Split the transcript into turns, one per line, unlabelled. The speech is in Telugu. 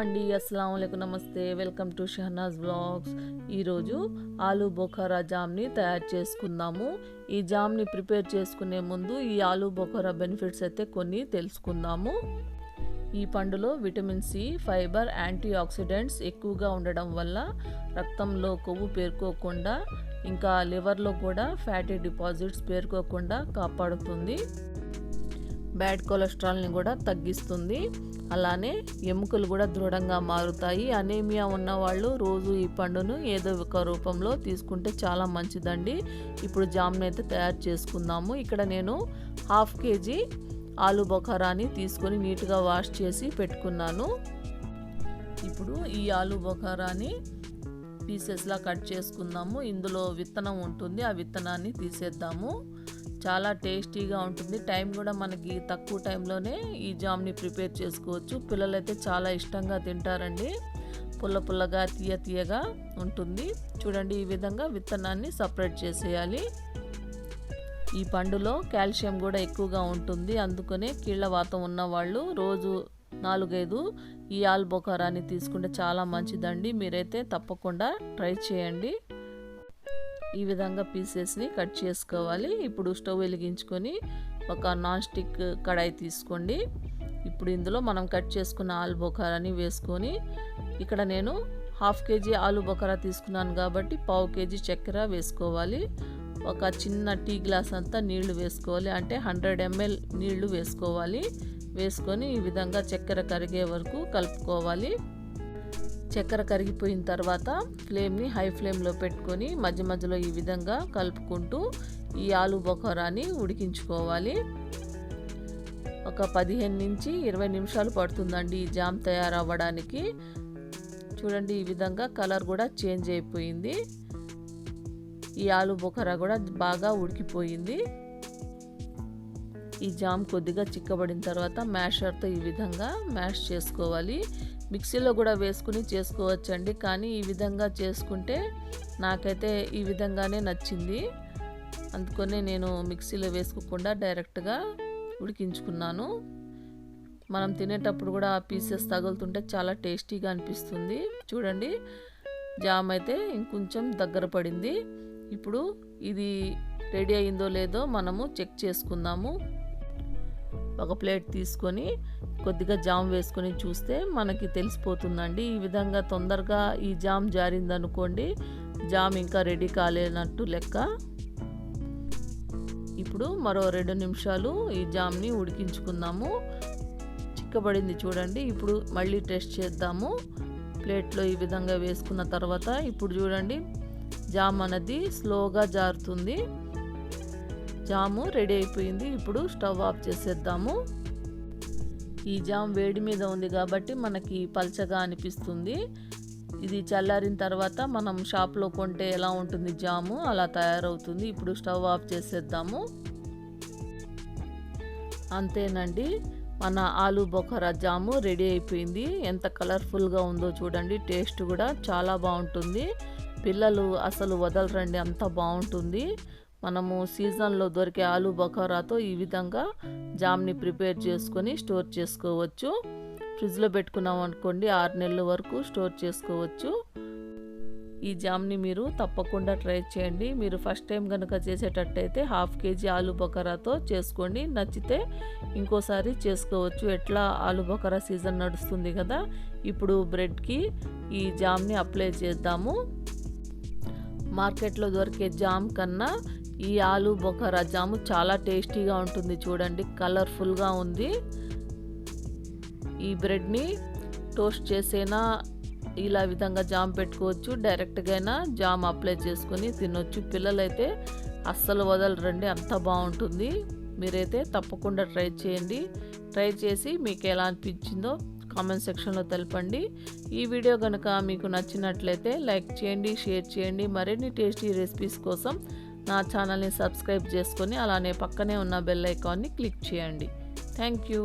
అండి అస్సలం అయికం నమస్తే వెల్కమ్ టు షహనాజ్ బ్లాగ్స్ ఈరోజు ఆలు బొఖారా జామ్ని తయారు చేసుకుందాము. ఈ జామ్ని ప్రిపేర్ చేసుకునే ముందు ఈ ఆలు బొఖారా బెనిఫిట్స్ అయితే కొన్ని తెలుసుకుందాము. ఈ పండులో vitamin C fibre antioxidants ఎక్కువగా ఉండడం వల్ల రక్తంలో కొవ్వు పేర్కోకుండా ఇంకా లివర్లో కూడా ఫ్యాటీ డిపాజిట్స్ పేర్కోకుండా కాపాడుతుంది. బ్యాడ్ కొలెస్ట్రాల్ని కూడా తగ్గిస్తుంది. అలానే ఎముకలు కూడా దృఢంగా మారుతాయి. అనేమియా ఉన్న వాళ్ళు రోజు ఈ పండును ఏదో ఒక రూపంలో తీసుకుంటే చాలా మంచిదండి. ఇప్పుడు జామ్ని అయితే తయారు చేసుకుందాము. ఇక్కడ నేను హాఫ్ కేజీ ఆలు బొఖారాని తీసుకొని నీట్గా వాష్ చేసి పెట్టుకున్నాను. ఇప్పుడు ఈ ఆలు బొఖారాని పీసెస్లా కట్ చేసుకుందాము. ఇందులో విత్తనం ఉంటుంది. ఆ విత్తనాన్ని తీసేద్దాము. చాలా టేస్టీగా ఉంటుంది. టైం కూడా మనకి తక్కువ టైంలోనే ఈ జామ్ని ప్రిపేర్ చేసుకోవచ్చు. పిల్లలైతే చాలా ఇష్టంగా తింటారండి. పుల్ల పుల్లగా తీయ తీయగా ఉంటుంది. చూడండి ఈ విధంగా విత్తనాన్ని సపరేట్ చేసేయాలి. ఈ పండులో కాల్షియం కూడా ఎక్కువగా ఉంటుంది. అందుకనే కీళ్ళ వాతం ఉన్నవాళ్ళు రోజు నాలుగైదు ఈ ఆల్బొకారాన్ని తీసుకుంటే చాలా మంచిదండి. మీరైతే తప్పకుండా ట్రై చేయండి. ఈ విధంగా పీసెస్ని కట్ చేసుకోవాలి. ఇప్పుడు స్టవ్ వెలిగించుకొని ఒక నాన్ స్టిక్ కడాయి తీసుకోండి. ఇప్పుడు ఇందులో మనం కట్ చేసుకున్న ఆలు బొకారాని వేసుకొని ఇక్కడ నేను హాఫ్ కేజీ ఆలు బొకారా తీసుకున్నాను కాబట్టి పావు కేజీ చక్కెర వేసుకోవాలి. ఒక చిన్న టీ గ్లాస్ అంతా నీళ్ళు వేసుకోవాలి. అంటే హండ్రెడ్ ఎంఎల్ నీళ్ళు వేసుకోవాలి. వేసుకొని ఈ విధంగా చక్కెర కరిగే వరకు కలుపుకోవాలి. చక్కెర కరిగిపోయిన తర్వాత ఫ్లేమ్ని హై ఫ్లేమ్లో పెట్టుకొని మధ్య మధ్యలో ఈ విధంగా కలుపుకుంటూ ఈ ఆలు బొఖరాని ఉడికించుకోవాలి. ఒక పదిహేను నుంచి ఇరవై నిమిషాలు పడుతుందండి ఈ జామ్ తయారవ్వడానికి. చూడండి ఈ విధంగా కలర్ కూడా చేంజ్ అయిపోయింది. ఈ ఆలు బొకరా కూడా బాగా ఉడికిపోయింది. ఈ జామ్ కొద్దిగా చిక్కబడిన తర్వాత మ్యాషర్తో ఈ విధంగా మ్యాష్ చేసుకోవాలి. మిక్సీలో కూడా వేసుకుని చేసుకోవచ్చండి. కానీ ఈ విధంగా చేసుకుంటే నాకైతే ఈ విధంగానే నచ్చింది. అందుకనే నేను మిక్సీలో వేసుకోకుండా డైరెక్ట్గా ఉడికించుకున్నాను. మనం తినేటప్పుడు కూడా ఆ పీసెస్ తగులుతుంటే చాలా టేస్టీగా అనిపిస్తుంది. చూడండి జామ్ అయితే ఇంకొంచెం దగ్గర పడింది. ఇప్పుడు ఇది రెడీ అయిందో లేదో మనము చెక్ చేసుకుందాము. ఒక ప్లేట్ తీసుకొని కొద్దిగా జామ్ వేసుకొని చూస్తే మనకి తెలిసిపోతుందండి. ఈ విధంగా తొందరగా ఈ జామ్ జారిందనుకోండి జామ్ ఇంకా రెడీ కాలేనట్టు లెక్క. ఇప్పుడు మరో రెండు నిమిషాలు ఈ జామ్ని ఉడికించుకుందాము. చిక్కబడింది చూడండి. ఇప్పుడు మళ్ళీ టెస్ట్ చేద్దాము. ప్లేట్లో ఈ విధంగా వేసుకున్న తర్వాత ఇప్పుడు చూడండి జామ్ అనేది స్లోగా జారుతుంది. జాము రెడీ అయిపోయింది. ఇప్పుడు స్టవ్ ఆఫ్ చేసేద్దాము. ఈ జామ్ వేడి మీద ఉంది కాబట్టి మనకి పల్చగా అనిపిస్తుంది. ఇది చల్లారిన తర్వాత మనం షాప్లో కొంటే ఎలా ఉంటుంది జాము? అలా తయారవుతుంది. ఇప్పుడు స్టవ్ ఆఫ్ చేసేద్దాము. అంతేనండి. మన ఆలు బొఖరా జాము రెడీ అయిపోయింది. ఎంత కలర్ఫుల్గా ఉందో చూడండి. టేస్ట్ కూడా చాలా బాగుంటుంది. పిల్లలు అసలు వదలరండి. అంత బాగుంటుంది. మనము సీజన్లో దొరికే ఆలు బొకారాతో ఈ విధంగా జామ్ని ప్రిపేర్ చేసుకొని స్టోర్ చేసుకోవచ్చు. ఫ్రిడ్జ్లో పెట్టుకున్నాం అనుకోండి ఆరు నెలల వరకు స్టోర్ చేసుకోవచ్చు. ఈ జామ్ని మీరు తప్పకుండా ట్రై చేయండి. మీరు ఫస్ట్ టైం కనుక చేసేటట్టయితే హాఫ్ కేజీ ఆలు బొకరాతో చేసుకోండి. నచ్చితే ఇంకోసారి చేసుకోవచ్చు. ఎట్లా ఆలు బొకరా సీజన్ నడుస్తుంది కదా ఇప్పుడు బ్రెడ్కి ఈ జామ్ని అప్లై చేద్దాము. మార్కెట్లో దొరికే జామ్ కన్నా ఈ ఆలు బొఖరా జాము చాలా టేస్టీగా ఉంటుంది చూడండి కలర్ఫుల్గా ఉంది. ఈ బ్రెడ్ని టోస్ట్ చేసేనా ఇలా విధంగా జామ్ పెట్టుకోవచ్చు డైరెక్ట్గా అయినా జామ్ అప్లై చేసుకొని తినొచ్చు. పిల్లలైతే అస్సలు వదలరండి అంత బాగుంటుంది. మీరైతే తప్పకుండా ట్రై చేయండి. ట్రై చేసి మీకు ఎలా అనిపించిందో కామెంట్ సెక్షన్లో తెలపండి. ఈ వీడియో కనుక మీకు నచ్చినట్లయితే లైక్ చేయండి షేర్ చేయండి. మరిన్ని టేస్టీ రెసిపీస్ కోసం నా ఛానల్ని సబ్స్క్రైబ్ చేసుకొని అలానే పక్కనే ఉన్న బెల్ ఐకాన్ని క్లిక్ చేయండి. Thank you.